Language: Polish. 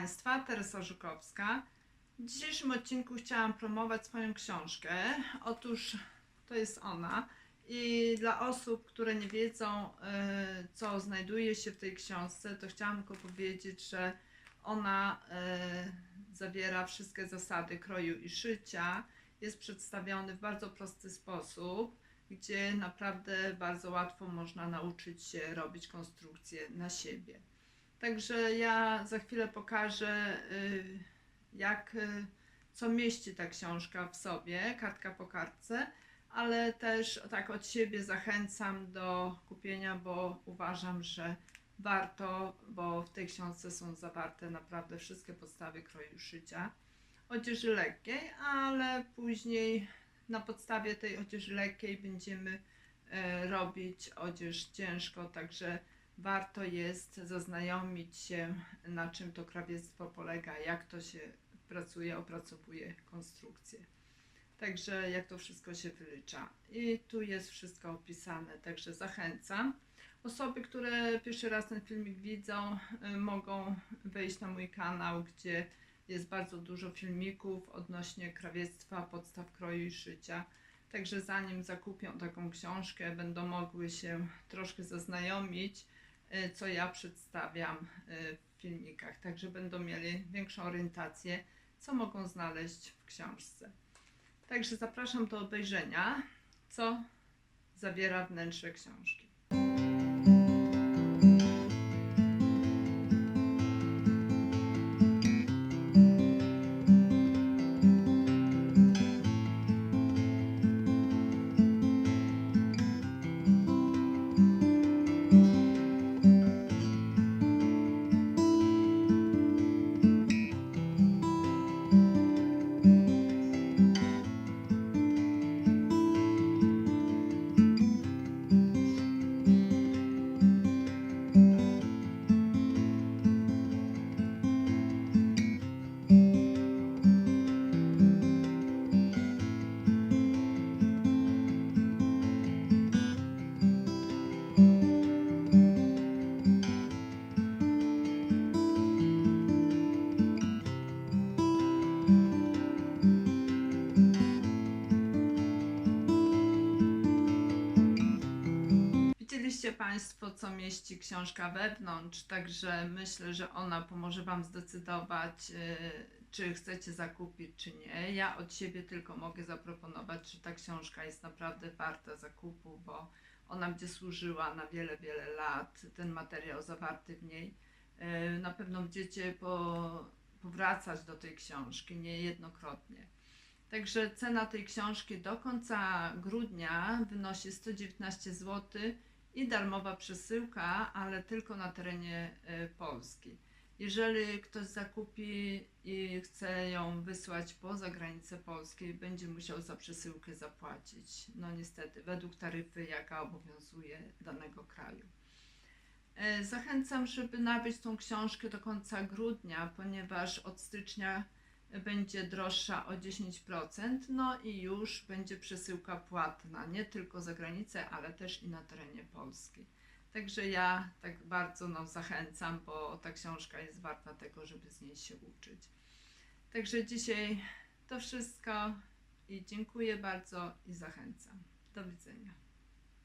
Państwa, Teresa Żukowska. W dzisiejszym odcinku chciałam promować swoją książkę. Otóż to jest ona. I dla osób, które nie wiedzą, e, co znajduje się w tej książce, to chciałam tylko powiedzieć, że ona e, zawiera wszystkie zasady kroju i szycia. Jest przedstawiony w bardzo prosty sposób, gdzie naprawdę bardzo łatwo można nauczyć się robić konstrukcje na siebie. Także ja za chwilę pokażę, y, jak, y, co mieści ta książka w sobie, kartka po kartce, ale też tak od siebie zachęcam do kupienia, bo uważam, że warto, bo w tej książce są zawarte naprawdę wszystkie podstawy kroju szycia. Odzieży lekkiej, ale później na podstawie tej odzieży lekkiej będziemy e, robić odzież ciężko, także warto jest zaznajomić się, na czym to krawiectwo polega, jak to się pracuje, opracowuje konstrukcję. Także jak to wszystko się wylicza. I tu jest wszystko opisane, także zachęcam. Osoby, które pierwszy raz ten filmik widzą, y, mogą wejść na mój kanał, gdzie jest bardzo dużo filmików odnośnie krawiectwa, podstaw kroju i szycia. Także zanim zakupią taką książkę, będą mogły się troszkę zaznajomić, co ja przedstawiam y, w filmikach. Także będą mieli większą orientację, co mogą znaleźć w książce. Także zapraszam do obejrzenia, co zawiera wnętrze książki. Widzieliście Państwo, co mieści książka wewnątrz, także myślę, że ona pomoże Wam zdecydować, y, czy chcecie zakupić, czy nie. Ja od siebie tylko mogę zaproponować, że ta książka jest naprawdę warta zakupu, bo ona będzie służyła na wiele, wiele lat. Ten materiał zawarty w niej. y, Na pewno będziecie po, powracać do tej książki niejednokrotnie. Także cena tej książki do końca grudnia wynosi 119 zł i darmowa przesyłka, ale tylko na terenie e, Polski. Jeżeli ktoś zakupi i chce ją wysłać poza granicę polskiej, będzie musiał za przesyłkę zapłacić. No niestety, według taryfy, jaka obowiązuje danego kraju. E, Zachęcam, żeby nabyć tą książkę do końca grudnia, ponieważ od stycznia będzie droższa o 10%, no i już będzie przesyłka płatna, nie tylko za granicę, ale też i na terenie Polski. Także ja tak bardzo no, zachęcam, bo ta książka jest warta tego, żeby z niej się uczyć. Także dzisiaj to wszystko i dziękuję bardzo i zachęcam. Do widzenia.